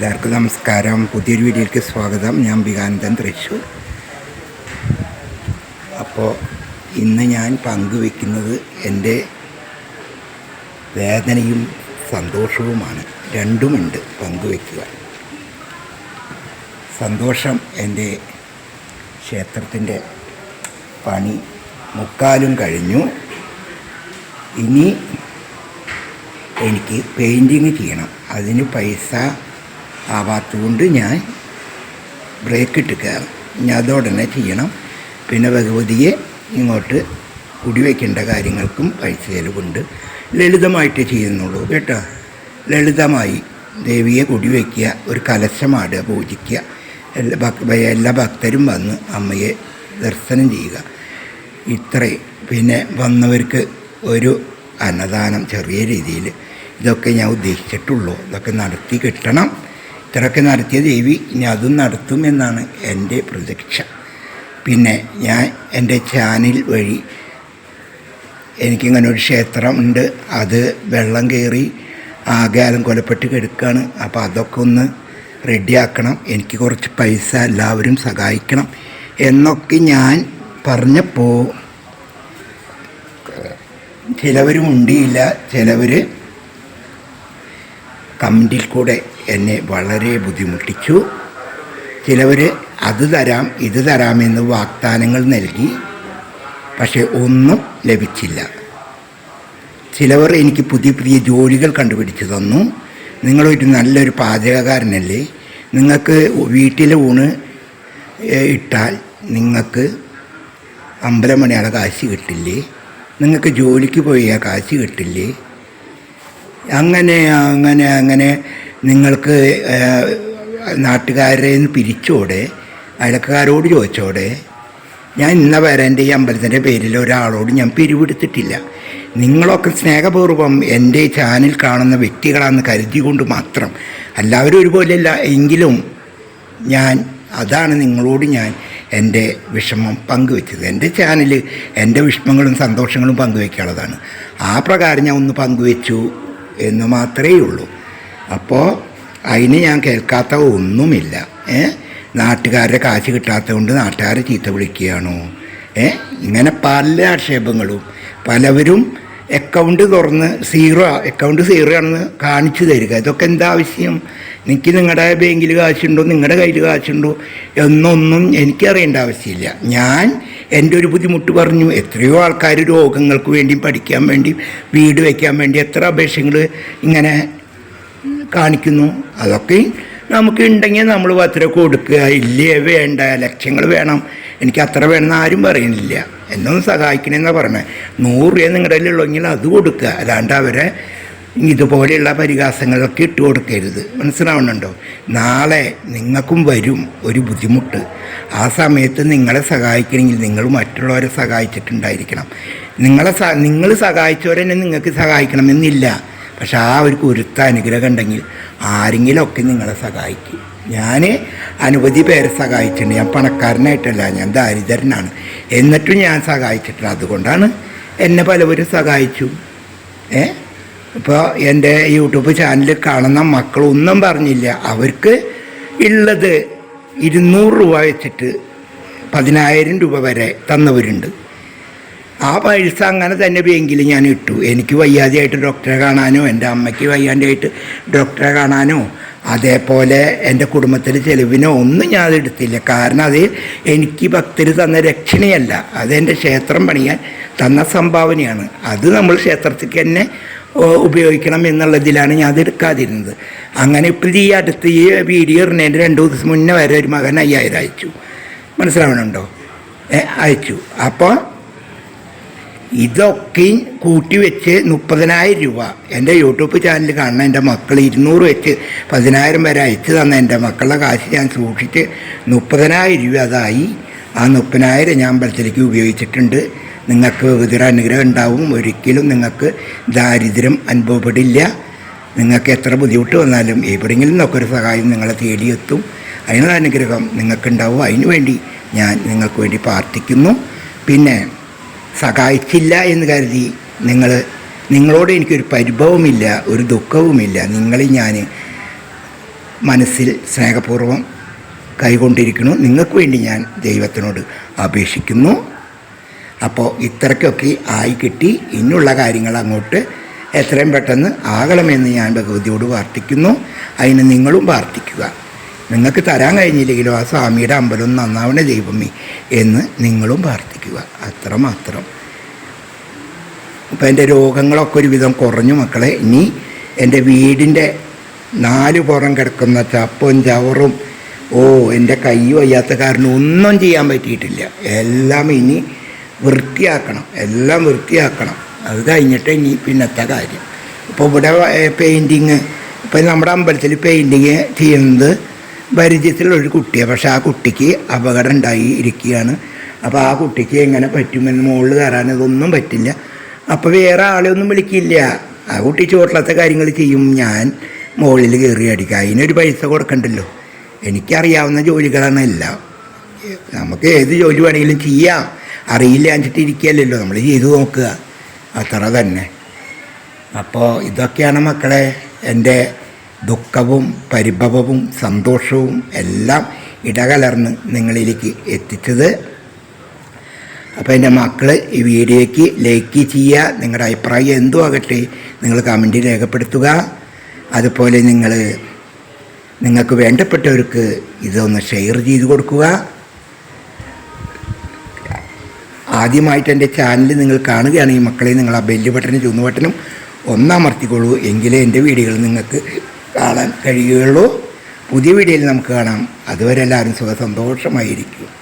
എല്ലാവർക്കും നമസ്കാരം. പുതിയൊരു വീഡിയോയിലേക്ക് സ്വാഗതം. ഞാൻ വികാനന്ദൻ തൃശൂർ അപ്പോൾ ഇന്ന് ഞാൻ പങ്കുവെക്കുന്നത് എന്റെ വേദനയും സന്തോഷവുമാണ്. രണ്ടുമുണ്ട് പങ്കുവെക്കുക സന്തോഷം എന്റെ ക്ഷേത്രത്തിന്റെ പണി മുക്കാലും കഴിഞ്ഞു. ഇനി എനിക്ക് പെയിന്റിങ് ചെയ്യണം. അതിന് പൈസ ആവാത്തതുകൊണ്ട് ഞാൻ ബ്രേക്ക് ഇട്ടിക്കുകയാണ് ഞാൻ അതോടനെ ചെയ്യണം. പിന്നെ ഭഗവതിയെ ഇങ്ങോട്ട് കുടിവെക്കേണ്ട കാര്യങ്ങൾക്കും പൈസ ചെലവുണ്ട് ലളിതമായിട്ട് ചെയ്യുന്നുള്ളൂ കേട്ടോ. ലളിതമായി ദേവിയെ കുടിവെക്കുക ഒരു കലശമാടുക പൂജിക്കുക എല്ലാ ഭക് എല്ലാ ഭക്തരും വന്ന് അമ്മയെ ദർശനം ചെയ്യുക. ഇത്രയും പിന്നെ വന്നവർക്ക് ഒരു അന്നദാനം ചെറിയ രീതിയിൽ ഇതൊക്കെ ഞാൻ ഉദ്ദേശിച്ചിട്ടുള്ളൂ. ഇതൊക്കെ നടത്തി കിട്ടണം. ഇത്രയൊക്കെ നടത്തിയ ദേവി ഇനി അതും നടത്തും എന്നാണ് എന്റെ പ്രതീക്ഷ. പിന്നെ ഞാൻ എന്റെ ചാനൽ വഴി എനിക്കിങ്ങനെ ഒരു ക്ഷേത്രമുണ്ട് അത് വെള്ളം കയറി ആകാലം കൊലപ്പെട്ട് കിടക്കുകയാണ്. അപ്പോൾ അതൊക്കെ ഒന്ന് റെഡിയാക്കണം. എനിക്ക് കുറച്ച് പൈസ എല്ലാവരും സഹായിക്കണം എന്നൊക്കെ ഞാൻ പറഞ്ഞപ്പോൾ ചിലവരും മുണ്ടിയില്ല ചിലവർ കമന്റിൽ കൂടെ എന്നെ വളരെ ബുദ്ധിമുട്ടിച്ചു. ചിലവർ അത് തരാം ഇത് തരാമെന്ന് വാഗ്ദാനങ്ങൾ നൽകി. പക്ഷെ ഒന്നും ലഭിച്ചില്ല. ചിലവർ എനിക്ക് പുതിയ പുതിയ ജോലികൾ കണ്ടുപിടിച്ചു തന്നു. നിങ്ങളൊരു നല്ലൊരു പാചകക്കാരനല്ലേ. നിങ്ങൾക്ക് വീട്ടിലെ ഊണ് ഇട്ടാൽ നിങ്ങൾക്ക് അമ്പലമണിയാളെ കാശ് കിട്ടില്ലേ? നിങ്ങൾക്ക് ജോലിക്ക് പോയാൽ കാശ് കിട്ടില്ലേ? അങ്ങനെ അങ്ങനെ അങ്ങനെ നിങ്ങൾക്ക് നാട്ടുകാരെ നിന്ന് പിരിച്ചോടെ അയലക്കാരോട് ചോദിച്ചോടെ ഞാൻ ഇന്ന വരെ എന്റെ ഈ അമ്പലത്തിന്റെ പേരിൽ ഒരാളോട് ഞാൻ പിരിവെടുത്തിട്ടില്ല. നിങ്ങളൊക്കെ സ്നേഹപൂർവം എന്റെ ചാനൽ കാണുന്ന വ്യക്തികളാണെന്ന് കരുതിക്കൊണ്ട് മാത്രം. എല്ലാവരും ഒരുപോലെയല്ല എങ്കിലും ഞാൻ അതാണ് നിങ്ങളോട് ഞാൻ എന്റെ വിഷമം പങ്കുവെച്ചത്. എന്റെ ചാനൽ എന്റെ വിഷമങ്ങളും സന്തോഷങ്ങളും പങ്കുവെക്കാനുള്ളതാണ്. ആ പ്രകാരം ഞാൻ ഒന്ന് പങ്കുവെച്ചു എന്ന് മാത്രമേ ഉള്ളൂ. അപ്പോൾ അതിന് ഞാൻ കേൾക്കാത്ത ഒന്നുമില്ല. ഏ? നാട്ടുകാരുടെ കാശ് കിട്ടാത്തതുകൊണ്ട് നാട്ടുകാരെ ചീത്ത വിളിക്കുകയാണോ? ഏ? ഇങ്ങനെ പല ആക്ഷേപങ്ങളും. പലവരും അക്കൗണ്ട് തുറന്ന് സീറോ അക്കൗണ്ട് സീറോ ആണെന്ന് കാണിച്ചു തരിക. ഇതൊക്കെ എന്താ ആവശ്യം? എനിക്ക് നിങ്ങളുടെ ബാങ്കിൽ കാശുണ്ടോ? നിങ്ങളുടെ കയ്യിൽ കാശുണ്ടോ? എന്നൊന്നും എനിക്കറിയേണ്ട ആവശ്യമില്ല. ഞാൻ എന്റെ ഒരു ബുദ്ധിമുട്ട് പറഞ്ഞു. എത്രയോ ആൾക്കാർ രോഗങ്ങൾക്ക് വേണ്ടിയും പഠിക്കാൻ വേണ്ടിയും വീട് വയ്ക്കാൻ വേണ്ടി എത്ര അപേക്ഷകൾ ഇങ്ങനെ കാണിക്കുന്നു. അതൊക്കെ നമുക്ക് ഉണ്ടെങ്കിൽ നമ്മൾ പത്ര കൊടുക്കുക. ഇല്ലേ വേണ്ട ലക്ഷ്യങ്ങൾ വേണം. എനിക്ക് അത്ര വേണമെന്ന് ആരും പറയുന്നില്ല. എന്നൊന്ന് സഹായിക്കണമെന്നാണ് പറഞ്ഞത് നൂറ് രൂപ നിങ്ങളുടെ ഉള്ളെങ്കിൽ അത് കൊടുക്കുക. അല്ലാണ്ട് അവരെ ഇതുപോലെയുള്ള പരിഹാസങ്ങളൊക്കെ ഇട്ട് കൊടുക്കരുത്. മനസ്സിലാവുന്നുണ്ടോ? നാളെ നിങ്ങൾക്കും വരും ഒരു ബുദ്ധിമുട്ട്. ആ സമയത്ത് നിങ്ങളെ സഹായിക്കണമെങ്കിൽ നിങ്ങൾ മറ്റുള്ളവരെ സഹായിച്ചിട്ടുണ്ടായിരിക്കണം. നിങ്ങളെ നിങ്ങൾ സഹായിച്ചവരെന്നെ നിങ്ങൾക്ക് സഹായിക്കണമെന്നില്ല. പക്ഷെ ആ ഒരു കുരുത്ത അനുഗ്രഹം ഉണ്ടെങ്കിൽ ആരെങ്കിലുമൊക്കെ നിങ്ങളെ സഹായിക്കും. ഞാൻ അനവധി പേരെ സഹായിച്ചിട്ടുണ്ട്. ഞാൻ പണക്കാരനായിട്ടല്ല ഞാൻ ദാരിദ്രനാണ് എന്നിട്ടും ഞാൻ സഹായിച്ചിട്ടുണ്ട് അതുകൊണ്ടാണ് എന്നെ പലവരും സഹായിച്ചു. ഏ? ഇപ്പോൾ എന്റെ യൂട്യൂബ് ചാനൽ കാണുന്ന മക്കളൊന്നും പറഞ്ഞില്ല. അവർക്ക് ഉള്ളത് ഇരുന്നൂറ് രൂപ വെച്ചിട്ട് പതിനായിരം രൂപ വരെ തന്നവരുണ്ട്. ആ പൈസ അങ്ങനെ തന്നെ ബാങ്കിൽ ഞാൻ ഇട്ടു. എനിക്ക് വയ്യാതെയായിട്ട് ഡോക്ടറെ കാണാനോ എന്റെ അമ്മയ്ക്ക് വയ്യാണ്ടായിട്ട് ഡോക്ടറെ കാണാനോ അതേപോലെ എന്റെ കുടുംബത്തിൽ ചെലവിനോ ഒന്നും ഞാൻ അതെടുത്തില്ല കാരണം അത് എനിക്ക് ഭക്തർ തന്ന രക്ഷണയല്ല. അതെന്റെ ക്ഷേത്രം പണിയാൻ തന്ന സംഭാവനയാണ്. അത് നമ്മൾ ക്ഷേത്രത്തിൽ തന്നെ ഉപയോഗിക്കണം എന്നുള്ളതിലാണ് ഞാൻ അതെടുക്കാതിരുന്നത് അങ്ങനെ ഇപ്പോൾ ഈ അടുത്ത് ഈ വീഡിയോ ഇടുന്നതിന്റെ രണ്ട് ദിവസം മുന്നേ വരെ ഒരു മകൻ അയ്യായിരം അയച്ചു. മനസ്സിലാവണുണ്ടോ? അയച്ചു. അപ്പോൾ ഇതൊക്കെ കൂട്ടി വെച്ച് മുപ്പതിനായിരം രൂപ. എന്റെ യൂട്യൂബ് ചാനൽ കാണുന്ന എന്റെ മക്കൾ ഇരുന്നൂറ് വെച്ച് പതിനായിരം വരെ അയച്ചു തന്ന എന്റെ മക്കളുടെ കാശ് ഞാൻ സൂക്ഷിച്ച് മുപ്പതിനായിരം രൂപ അതായി. ആ മുപ്പതിനായിരം ഞാൻ അമ്പലത്തിലേക്ക് ഉപയോഗിച്ചിട്ടുണ്ട്. നിങ്ങൾക്ക് വിതിര അനുഗ്രഹം ഉണ്ടാവും. ഒരിക്കലും നിങ്ങൾക്ക് ദാരിദ്ര്യം അനുഭവപ്പെടില്ല. നിങ്ങൾക്ക് എത്ര ബുദ്ധിമുട്ട് വന്നാലും എവിടെയെങ്കിലും നിന്നൊക്കെ ഒരു സഹായം നിങ്ങളെ തേടിയെത്തും. അതിനുള്ള അനുഗ്രഹം നിങ്ങൾക്കുണ്ടാവും. അതിനു വേണ്ടി ഞാൻ നിങ്ങൾക്ക് വേണ്ടി പ്രാർത്ഥിക്കുന്നു. പിന്നെ സഹായിച്ചില്ല എന്ന് കരുതി നിങ്ങൾ നിങ്ങളോട് എനിക്കൊരു പരിഭവമില്ല ഒരു ദുഃഖവുമില്ല. നിങ്ങളെ ഞാൻ മനസ്സിൽ സ്നേഹപൂർവം കൈകൊണ്ടിരിക്കുന്നു. നിങ്ങൾക്ക് വേണ്ടി ഞാൻ ദൈവത്തിനോട് അപേക്ഷിക്കുന്നു. അപ്പോൾ ഇത്രയ്ക്കൊക്കെ ആയി കിട്ടി. ഇനിയുള്ള കാര്യങ്ങൾ അങ്ങോട്ട് എത്രയും പെട്ടെന്ന് ആകണമെന്ന് ഞാൻ ഭഗവതിയോട് പ്രാർത്ഥിക്കുന്നു. അതിന് നിങ്ങളും പ്രാർത്ഥിക്കുക. നിങ്ങൾക്ക് തരാൻ കഴിഞ്ഞില്ലെങ്കിലും ആ സ്വാമിയുടെ അമ്പലം നന്നാവണ ദൈവമേ എന്ന് നിങ്ങളും പ്രാർത്ഥിക്കുക. അത്രമാത്രം. അപ്പം എന്റെ രോഗങ്ങളൊക്കെ ഒരുവിധം കുറഞ്ഞു മക്കളെ. ഇനി എന്റെ വീടിന്റെ നാല് പുറം കിടക്കുന്ന ചപ്പും ചവറും ഓ എന്റെ കൈ വയ്യാത്ത കാരണം ഒന്നും ചെയ്യാൻ പറ്റിയിട്ടില്ല. എല്ലാം ഇനി വൃത്തിയാക്കണം. എല്ലാം വൃത്തിയാക്കണം. അത് കഴിഞ്ഞിട്ട് ഇനി പിന്നത്തെ കാര്യം. ഇപ്പോൾ ഇവിടെ പെയിന്റിങ് ഇപ്പം നമ്മുടെ അമ്പലത്തിൽ പെയിന്റിങ് ചെയ്യുന്നത് പരിചയത്തിലുള്ളൊരു കുട്ടിയാണ് പക്ഷേ ആ കുട്ടിക്ക് അപകടം ഉണ്ടായി ഇരിക്കുകയാണ്. അപ്പോൾ ആ കുട്ടിക്ക് എങ്ങനെ പറ്റുമെന്ന് മുകളിൽ കയറാൻ ഇതൊന്നും പറ്റില്ല. അപ്പോൾ വേറെ ആളെ ഒന്നും വിളിക്കില്ല. ആ കുട്ടി ചോട്ടിലത്തെ കാര്യങ്ങൾ ചെയ്യും. ഞാൻ മുകളിൽ കയറി അടിക്കുക അതിനൊരു പൈസ കൊടുക്കണ്ടല്ലോ. എനിക്കറിയാവുന്ന ജോലികളാണ് എല്ലാം. നമുക്ക് ഏത് ജോലി വേണമെങ്കിലും ചെയ്യാം. അറിയില്ല എന്നിട്ട് ഇരിക്കുകയല്ലല്ലോ നമ്മൾ ചെയ്തു നോക്കുക. അത്ര തന്നെ. അപ്പോൾ ഇതൊക്കെയാണ് മക്കളെ എന്റെ ദുഃഖവും പരിഭവവും സന്തോഷവും എല്ലാം ഇടകലർന്ന് നിങ്ങളിലേക്ക് എത്തിച്ചത്. അപ്പോൾ എന്റെ മക്കൾ ഈ വീഡിയോയ്ക്ക് ലൈക്ക് ചെയ്യുക നിങ്ങളുടെ അഭിപ്രായം എന്തോ ആകട്ടെ നിങ്ങൾ കമന്റ് രേഖപ്പെടുത്തുക. അതുപോലെ നിങ്ങൾ നിങ്ങൾക്ക് വേണ്ടപ്പെട്ടവർക്ക് ഇതൊന്ന് ഷെയർ ചെയ്ത് കൊടുക്കുക. ആദ്യമായിട്ട് എന്റെ ചാനൽ നിങ്ങൾ കാണുകയാണെങ്കിൽ മക്കളെ നിങ്ങൾ ആ ബെല്ല് ബട്ടനും ചുവന്ന ബട്ടനും ഒന്നമർത്തിക്കൊള്ളൂ എങ്കിലേ എന്റെ വീഡിയോകൾ നിങ്ങൾക്ക് കാണാൻ കഴിയുകയുള്ളൂ. പുതിയ വീഡിയോയിൽ നമുക്ക് കാണാം. അതുവരെ എല്ലാവരും സുഖ സന്തോഷമായിരിക്കും.